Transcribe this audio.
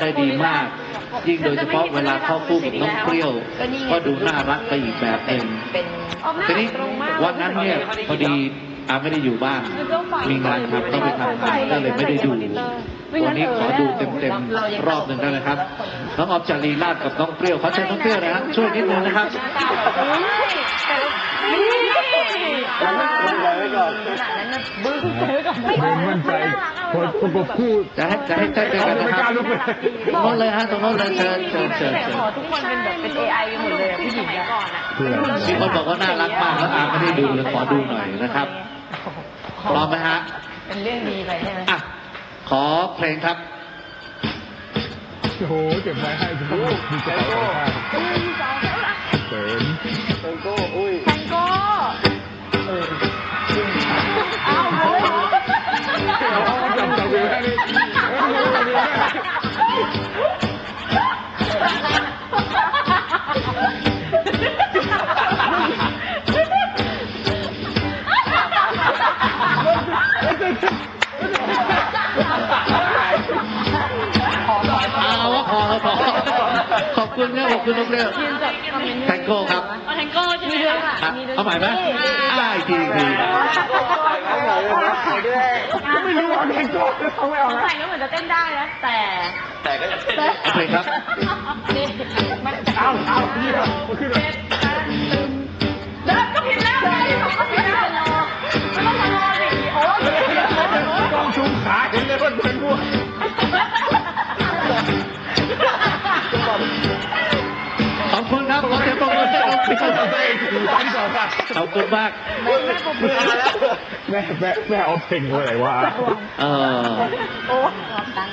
ได้ดีมาก ยิ่งโดยเฉพาะเวลาเข้าคู่กับน้องเปรี้ยว ก็ดูน่ารักไปอีกแบบหนึ่งเป็นทีนี้วันนั้นเนี่ยพอดีอาไม่ได้อยู่บ้าน มีงานทำต้องไปทำงานก็เลยไม่ได้ดู วันนี้ขอดูเต็มๆรอบหนึ่งได้ไหมครับ น้องออฟจารีลาดกับน้องเปรี้ยวขอเชิญน้องเปรี้ยวนะฮะช่วยนิดนึงนะครับขนาดนั้นนะบึ้งไม่มั่นใจ พอประกบคู่จะให้จะให้เต้นด้วยกันนะครับตรงโน้นเลยฮะตรงโน้นเลยเชิญเชิญเชิญเชิญขอทุกคนเป็นแบบเป็น AI กันหมดเลยอะผู้หญิงอะก่อนอะคืออะไรมีคนบอกว่าน่ารักมากแล้วอาไม่ได้ดูเลยขอดูหน่อยนะครับพร้อมไหมฮะเป็นเรื่องดีไปใช่ไหมอะขอเพลงครับ โอ้โหเก็บไว้ให้ทุกคนดีใจมาก เอาว่าพอแล้วพอขอบคุณครับขอบคุณน้องเปรี้ยวยืนจับคอมเมนต์แทงโก้ครับแทงโก้ใช่ไหมคะอะเอาใหม่ไหมได้อีกทีอีกทีก็ไม่รู้ว่าเพลงก่อนเขาไม่เอาใส่แล้วเหมือนจะเต้นได้นะแต่เอาเพลงครับ องถือซ้ำสองค่ะขอบคุณมากแม่แม่แม่เอาเพลงไว้ไหนวะเออโอ้ตั้ง